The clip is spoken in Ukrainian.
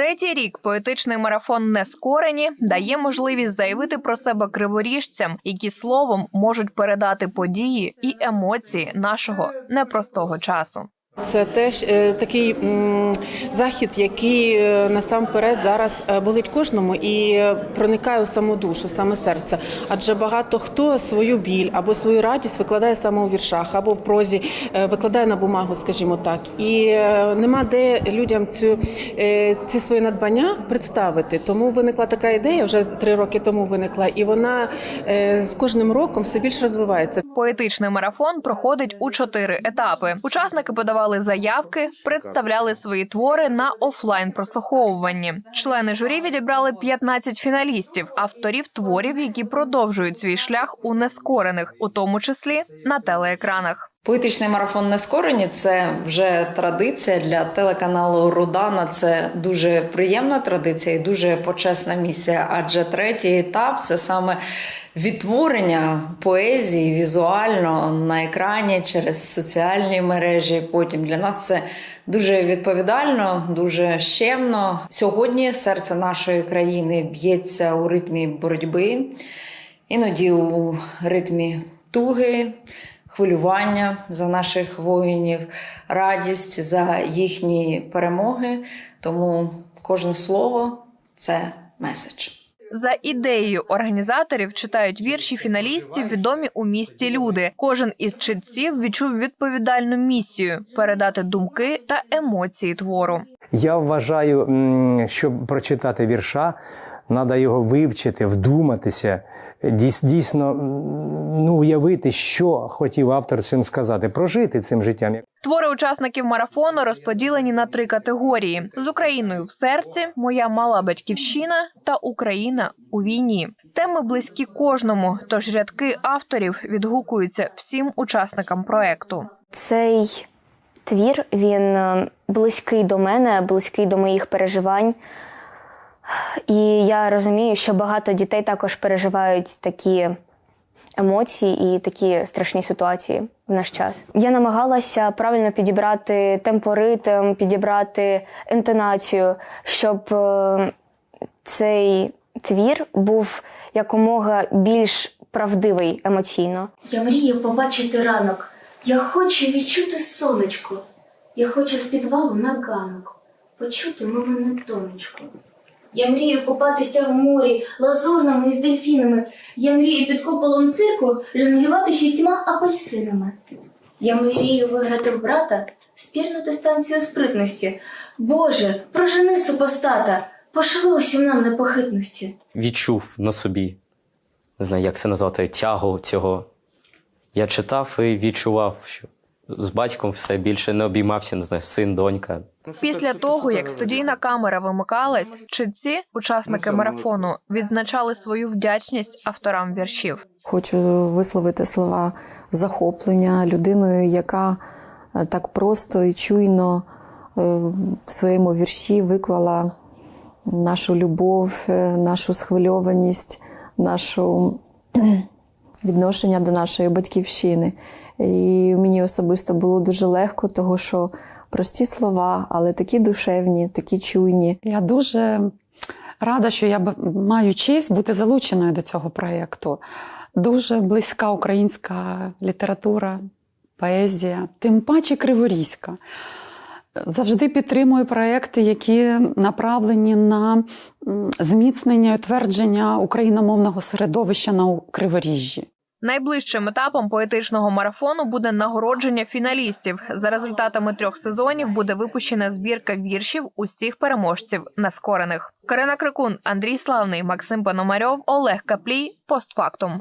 Третій рік поетичний марафон Нескорені дає можливість заявити про себе криворіжцям, які словом можуть передати події і емоції нашого непростого часу. Це теж е, такий захід, який е, насамперед зараз е, болить кожному і проникає у саму душу, саме серце. Адже багато хто свою біль або свою радість викладає саме у віршах, або в прозі викладає на бумагу, скажімо так. І нема де людям цю ці свої надбання представити. Тому виникла така ідея вже три роки тому виникла, і вона з кожним роком все більш розвивається. Поетичний марафон проходить у чотири етапи. Учасники подавали заявки, представляли свої твори на офлайн прослуховуванні. Члени журі відібрали 15 фіналістів, авторів творів, які продовжують свій шлях у нескорених, у тому числі на телеекранах. Поетичний марафон Нескорені це вже традиція для телеканалу Рудана. Це дуже приємна традиція і дуже почесна місія. Адже третій етап це саме відтворення поезії візуально на екрані через соціальні мережі. Потім для нас це дуже відповідально, дуже щемно. Сьогодні серце нашої країни б'ється у ритмі боротьби, іноді у ритмі туги хвилювання за наших воїнів, радість за їхні перемоги. Тому кожне слово це меседж. За ідеєю організаторів читають вірші фіналістів відомі у місті люди. Кожен із читців відчув відповідальну місію передати думки та емоції твору. Я вважаю, щоб прочитати вірша, треба його вивчити, вдуматися, дійс- дійсно ну, уявити, що хотів автор цим сказати, прожити цим життям. Твори учасників марафону розподілені на три категорії: з Україною в серці, моя мала батьківщина та Україна у війні. Теми близькі кожному, тож рядки авторів відгукуються всім учасникам проекту. Цей твір він е, близький до мене, близький до моїх переживань. І я розумію, що багато дітей також переживають такі емоції і такі страшні ситуації в наш час. Я намагалася правильно підібрати темпоритм, підібрати інтонацію, щоб е, цей твір був якомога більш правдивий емоційно. Я мрію побачити ранок. Я хочу відчути сонечко. Я хочу з підвалу на ганок почути мовине тонечко. Я мрію купатися в морі лазурними і з дельфінами. Я мрію під куполом цирку жонглювати шістьма апельсинами. Я мрію виграти в брата спірну дистанцію спритності. Боже, прожени супостата, пошли усім нам непохитності. відчув на собі, не знаю, як це назвати, тягу цього. Я читав і відчував, що з батьком все більше не обіймався, не знаю, син, донька. Після того, як студійна камера вимикалась, читці, учасники марафону, відзначали свою вдячність авторам віршів. Хочу висловити слова захоплення людиною, яка е, так просто і чуйно е, в своєму вірші виклала нашу любов, е, нашу схвильованість, нашу відношення до нашої батьківщини. І мені особисто було дуже легко, тому що прості слова, але такі душевні, такі чуйні. Я дуже рада, що я маю честь бути залученою до цього проєкту. Дуже близька українська література, поезія, тим паче криворізька. Завжди підтримую проекти, які направлені на зміцнення і утвердження україномовного середовища на Криворіжжі. Найближчим етапом поетичного марафону буде нагородження фіналістів. За результатами трьох сезонів буде випущена збірка віршів усіх переможців нескорених. Карина Крикун, Андрій Славний, Максим Пономарьов, Олег Каплій. Постфактум.